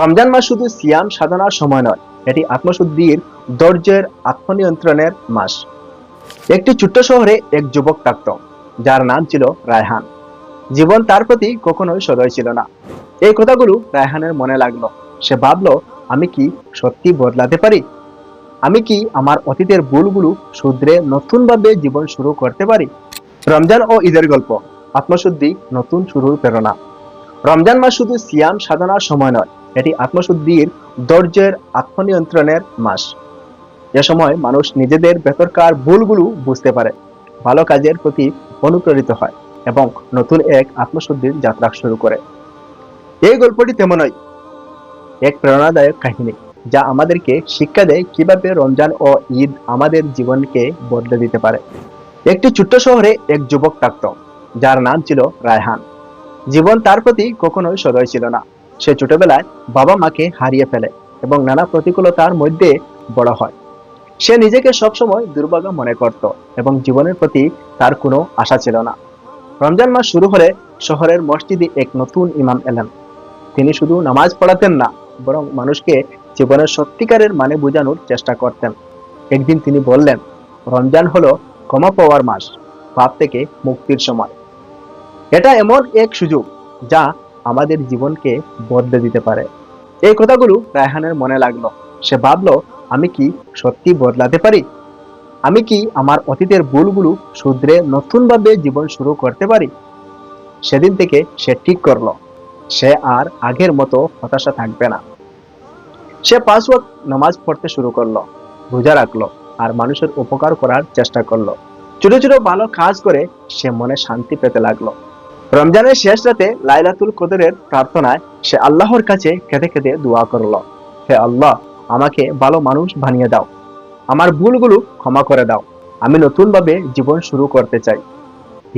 রমজান মাস শুধু সিয়াম সাধনার সময় নয়, এটি আত্মশুদ্ধির ধৈর্যের আত্মনিয়ন্ত্রণের মাস। একটি ছোট্ট শহরে এক যুবক থাকত, যার নাম ছিল রায়হান। জীবন তার প্রতি কখনোই সদয় ছিল না। এই কথাগুলো রায়হানের মনে লাগল। সে ভাবলো, আমি কি সত্যি বদলাতে পারি? আমি কি আমার অতীতের ভুলগুলো শুধরে নতুনভাবে জীবন শুরু করতে পারি? রমজান ও ঈদের গল্প, আত্মশুদ্ধি নতুন শুরুর প্রেরণা। রমজান মাস শুধু সিয়াম সাধনার সময় নয়, এটি আত্মশুদ্ধির ধৈর্যের আত্মনিয়ন্ত্রণের মাস। যে সময় মানুষ নিজেদের ভেতরকার ভুলগুলো বুঝতে পারে, ভালো কাজের প্রতি অনুপ্রেরিত হয় এবং নতুন এক আত্মশুদ্ধির যাত্রা শুরু করে। এই গল্পটি তেমনই এক প্রেরণাদায়ক কাহিনী, যা আমাদেরকে শিক্ষা দেয় কীভাবে রমজান ও ঈদ আমাদের জীবনকে বদলে দিতে পারে। একটি ছোট্ট শহরে এক যুবক থাকত, যার নাম ছিল রায়হান। জীবন তার প্রতি কখনোই সদয় ছিল না। সে ছোটবেলায় বাবা মাকে হারিয়ে ফেলে এবং নানা প্রতিকূলতার মধ্যে বড় হয়। সে নিজেকে সবসময় দুর্ভাগ্য মনে করত এবং জীবনের প্রতি তার কোনো আশা ছিল না। রমজান মাস শুরু হলে শহরের মসজিদে এক নতুন ইমাম এলেন। তিনি শুধু নামাজ পড়াতেন না, বরং মানুষকে জীবনের সত্যিকারের মানে বোঝানোর চেষ্টা করতেন। একদিন তিনি বললেন, রমজান হলো ক্ষমা পাওয়ার মাস, পাপ থেকে মুক্তির সময়। এটা এমন এক সুযোগ যা আমাদের জীবনকে বদলে দিতে পারে। এই কথাগুলো রায়হানের মনে লাগল। সে ভাবলো, আমি কি সত্যি বদলাতে পারি? আমি কি আমার অতীতের ভুলগুলো শুধরে নতুনভাবে জীবন শুরু করতে পারি? সেদিন থেকে সে ঠিক করল। সে আর আগের মতো হতাশা থাকবে না। সে পাঁচ ওয়াক্ত নামাজ পড়তে শুরু করল, রোজা রাখল আর মানুষের উপকার করার চেষ্টা করল। ছোট ছোট ভালো কাজ করে সে মনে শান্তি পেতে লাগল। রমজানের শেষ রাতে লাইলাতুল কদরের প্রার্থনায় সে আল্লাহর কাছে কেঁদে কেঁদে দোয়া করল, হে আল্লাহ, আমাকে ভালো মানুষ বানিয়ে দাও। আমার ভুলগুলো ক্ষমা করে দাও। আমি নতুনভাবে জীবন শুরু করতে চাই।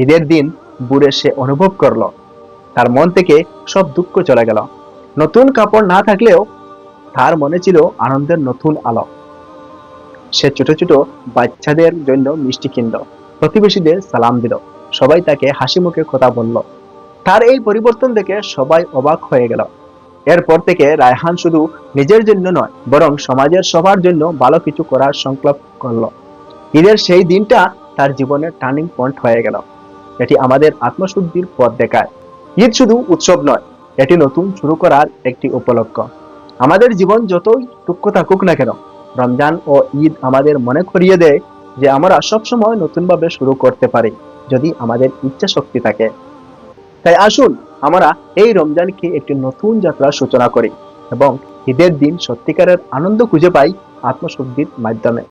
ঈদের দিন বুড়ে সে অনুভব করল, তার মন থেকে সব দুঃখ চলে গেল। নতুন কাপড় না থাকলেও তার মনে ছিল আনন্দের নতুন আলো। সে ছোট ছোট বাচ্চাদের জন্য মিষ্টি কিনল, প্রতিবেশীদের সালাম দিল। সবাই তাকে হাসি মুখে কথা বলল। তার এই পরিবর্তন দেখে সবাই অবাক হয়ে গেল। এরপর থেকে রায়হান শুধু নিজের জন্য নয়, বরং সমাজের সবার জন্য ভালো কিছু করার সংকল্প করল। ঈদের সেই দিনটা তার জীবনের টার্নিং পয়েন্ট হয়ে গেল। এটি আমাদের আত্মশুদ্ধির পথ দেখায়। ঈদ শুধু উৎসব নয়, এটি নতুন শুরু করার একটি উপলক্ষ। আমাদের জীবন যতই দুঃখ থাকুক না কেন, রমজান ও ঈদ আমাদের মনে করিয়ে দেয় যে আমরা সবসময় নতুনভাবে শুরু করতে পারি, যদি আমাদের ইচ্ছা শক্তি থাকে। তাই আসুন, আমরা এই রমজানকে একটি নতুন যাত্রার সূচনা করি এবং ঈদের দিন সত্যিকারের আনন্দ খুঁজে পাই আত্মশুদ্ধির মাধ্যমে।